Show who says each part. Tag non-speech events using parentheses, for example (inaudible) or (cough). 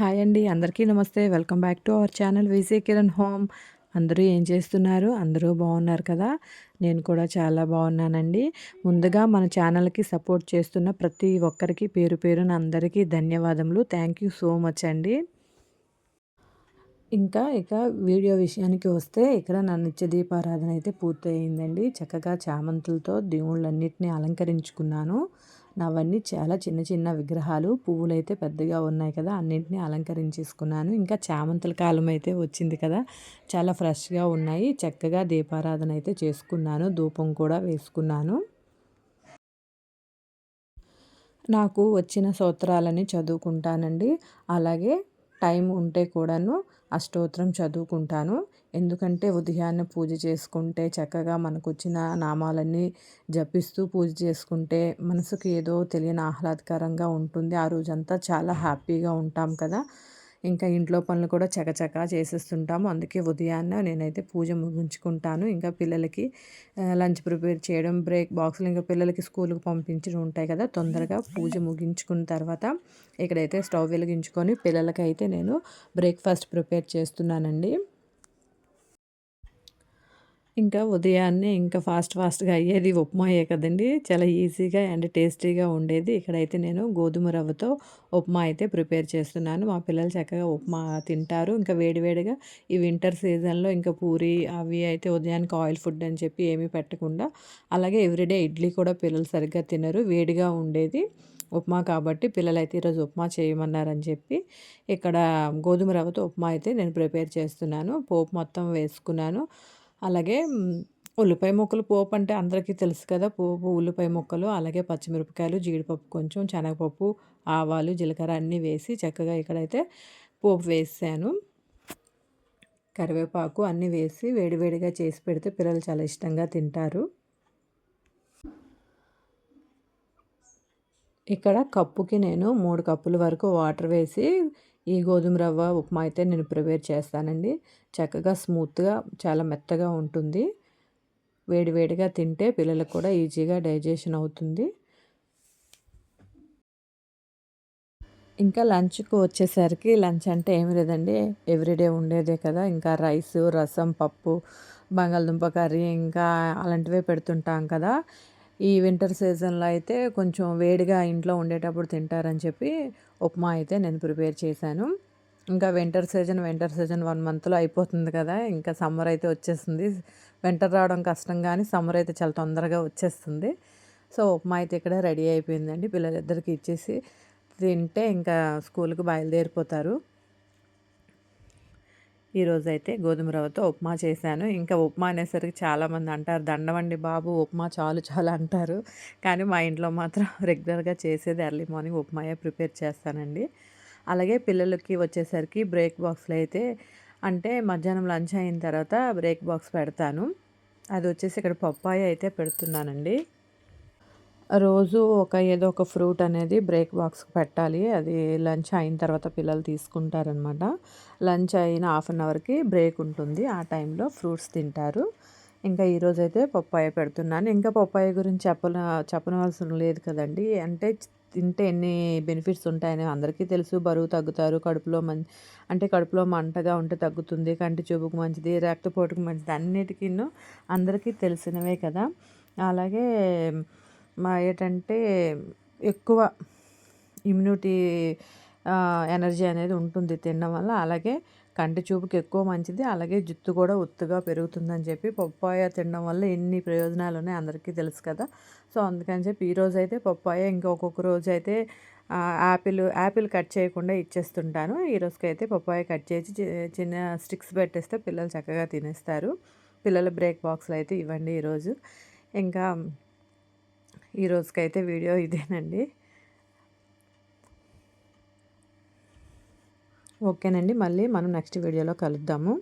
Speaker 1: Hi అండి అందరికీ నమస్తే. Welcome back to our channel VJ Kiran home. అందరూ ఏం చేస్తున్నారు? అందరూ బాగున్నారు కదా? నేను కూడా చాలా బాగున్నానండి. ముందుగా మన ఛానల్కి సపోర్ట్ చేస్తున్న ప్రతి ఒక్కరికి పేరు పేరున అందరికీ ధన్యవాదములు. థ్యాంక్ యూ సో మచ్ అండి. ఇంకా ఇక వీడియో విషయానికి వస్తే ఇక్కడ నా నిత్య దీపారాధన అయితే పూర్తయిందండి. చక్కగా చామంతులతో దేవుళ్ళన్నింటినీ అలంకరించుకున్నాను. నావన్నీ చాలా చిన్న చిన్న విగ్రహాలు పువ్వులు అయితే పెద్దగా ఉన్నాయి కదా అన్నింటినీ అలంకరించేసుకున్నాను. ఇంకా చామంతుల కాలం అయితే వచ్చింది కదా చాలా ఫ్రెష్గా ఉన్నాయి. చక్కగా దీపారాధన అయితే చేసుకున్నాను ధూపం కూడా వేసుకున్నాను. నాకు వచ్చిన సూత్రాలని చదువుకుంటానండి. అలాగే టైం ఉంటే కూడాను అష్టోత్తరం చదువుకుంటాను. ఎందుకంటే ఉదయాన్నే పూజ చేసుకుంటే చక్కగా మనకు వచ్చిన నామాలన్నీ జపిస్తూ పూజ చేసుకుంటే మనసుకు ఏదో తెలియని ఆహ్లాదకరంగా ఉంటుంది. ఆ రోజంతా చాలా హ్యాపీగా ఉంటాం కదా. ఇంకా ఇంట్లో పనులు కూడా చకచకా చేసేస్తుంటాము. అందుకే ఉదయాన్నే నేనైతే పూజ ముగించుకుంటాను. ఇంకా పిల్లలకి లంచ్ ప్రిపేర్ చేయడం బ్రేక్ బాక్సులు ఇంకా పిల్లలకి స్కూల్కి పంపించడం ఉంటాయి కదా. తొందరగా పూజ ముగించుకున్న తర్వాత ఇక్కడైతే స్టవ్ వెలిగించుకొని పిల్లలకైతే నేను బ్రేక్ఫాస్ట్ ప్రిపేర్ చేస్తున్నానండి. ఇంకా ఉదయాన్నే ఇంకా ఫాస్ట్ ఫాస్ట్గా అయ్యేది ఉప్మాయే కదండి. చాలా ఈజీగా అండ్ టేస్టీగా ఉండేది. ఇక్కడైతే నేను గోధుమ రవ్వతో ఉప్మా అయితే ప్రిపేర్ చేస్తున్నాను. మా పిల్లలు చక్కగా ఉప్మా తింటారు. ఇంకా వేడివేడిగా ఈ వింటర్ సీజన్లో ఇంకా పూరి అవి అయితే ఉదయానికి ఆయిల్ ఫుడ్ అని చెప్పి ఏమీ పెట్టకుండా అలాగే ఎవ్రీడే ఇడ్లీ కూడా పిల్లలు సరిగ్గా తినరు. వేడిగా ఉండేది ఉప్మా కాబట్టి పిల్లలైతే ఈరోజు ఉప్మా చేయమన్నారని చెప్పి ఇక్కడ గోధుమ రవ్వతో ఉప్మా అయితే నేను ప్రిపేర్ చేస్తున్నాను. పోపు మొత్తం వేసుకున్నాను. అలాగే ఉల్లిపాయ ముక్కలు పోపు అంటే అందరికీ తెలుసు కదా పోపు ఉల్లిపాయ ముక్కలు అలాగే పచ్చిమిరపకాయలు జీడిపప్పు కొంచెం శనగపప్పు ఆవాలు జీలకర్ర అన్నీ వేసి చక్కగా ఇక్కడైతే పోపు వేసాను. కరివేపాకు అన్నీ వేసి వేడివేడిగా చేసి పెడితే పిల్లలు చాలా ఇష్టంగా తింటారు. ఇక్కడ కప్పుకి నేను మూడు కప్పుల వరకు వాటర్ వేసి ఈ గోధుమ రవ్వ ఉప్మా అయితే నేను ప్రిపేర్ చేస్తానండి. చక్కగా స్మూత్గా చాలా మెత్తగా ఉంటుంది. వేడివేడిగా తింటే పిల్లలకు కూడా ఈజీగా డైజెషన్ అవుతుంది. ఇంకా లంచ్కు వచ్చేసరికి లంచ్ అంటే ఏమి లేదండి. ఎవ్రీడే ఉండేదే కదా. ఇంకా రైస్ రసం పప్పు బంగాళదుంప కర్రీ ఇంకా అలాంటివే పెడుతుంటాం కదా. ఈ వింటర్ సీజన్లో అయితే కొంచెం వేడిగా ఇంట్లో ఉండేటప్పుడు తింటారని చెప్పి ఉప్మా అయితే నేను ప్రిపేర్ చేశాను. ఇంకా winter season winter season one మంత్లో అయిపోతుంది కదా ఇంకా సమ్మర్ అయితే వచ్చేస్తుంది. వింటర్ రావడం కష్టం కానీ సమ్మర్ అయితే చాలా తొందరగా వచ్చేస్తుంది. సో ఉప్మా అయితే ఇక్కడ రెడీ అయిపోయిందండి. పిల్లలిద్దరికి ఇచ్చేసి తింటే ఇంకా స్కూల్కి బయలుదేరిపోతారు. ఈరోజు అయితే గోధుమ రవ్వతో ఉప్మా చేశాను. ఇంకా ఉప్మా అనేసరికి చాలామంది అంటారు దండవండి బాబు ఉప్మా చాలు చాలు అంటారు. కానీ మా ఇంట్లో మాత్రం (laughs) రెగ్యులర్గా చేసేది ఎర్లీ మార్నింగ్ ఉప్మాయే ప్రిపేర్ చేస్తానండి. అలాగే పిల్లలకి వచ్చేసరికి బ్రేక్ బాక్స్లో అయితే అంటే మధ్యాహ్నం లంచ్ అయిన తర్వాత బ్రేక్ బాక్స్ పెడతాను. అది వచ్చేసి ఇక్కడ పప్పాయ అయితే పెడుతున్నానండి. రోజు ఒక ఏదో ఒక ఫ్రూట్ అనేది బ్రేక్ బాక్స్ పెట్టాలి. అది లంచ్ అయిన తర్వాత పిల్లలు తీసుకుంటారనమాట లంచ్ అయిన హాఫ్ అన్ అవర్కి బ్రేక్ ఉంటుంది. ఆ టైంలో ఫ్రూట్స్ తింటారు. ఇంకా ఈరోజు అయితే పప్పాయ పెడుతున్నాను. ఇంకా పప్పాయ గురించి చెప్పన చెప్పనవలసిన లేదు కదండి. అంటే తింటే ఎన్ని బెనిఫిట్స్ ఉంటాయని అందరికీ తెలుసు. బరువు తగ్గుతారు కడుపులో మం అంటే కడుపులో మంటగా ఉంటే తగ్గుతుంది కంటి చూపుకు మంచిది రక్తపోటుకు మంచిది అన్నిటికీ అందరికీ తెలిసినవే కదా. అలాగే మా ఏంటంటే ఎక్కువ ఇమ్యూనిటీ ఎనర్జీ అనేది ఉంటుంది తినడం వల్ల. అలాగే కంటి చూపుకి ఎక్కువ మంచిది. అలాగే జుట్టు కూడా ఒత్తుగా పెరుగుతుందని చెప్పి పప్పాయ తినడం వల్ల ఎన్ని ప్రయోజనాలు ఉన్నాయి అందరికీ తెలుసు కదా. సో అందుకని చెప్పి ఈరోజు అయితే పప్పాయ ఇంకొక రోజు అయితే యాపిల్ యాపిల్ కట్ చేయకుండా ఇచ్చేస్తుంటాను. ఈ అయితే పప్పాయ కట్ చేసి చిన్న స్టిక్స్ పెట్టేస్తే పిల్లలు చక్కగా తినేస్తారు. పిల్లల బ్రేక్ బాక్స్లు అయితే ఇవ్వండి ఈరోజు ఇంకా ఈ రోజుకైతే వీడియో ఇదేనండి. ఓకేనండి మళ్ళీ మనం నెక్స్ట్ వీడియోలో కలుద్దాము.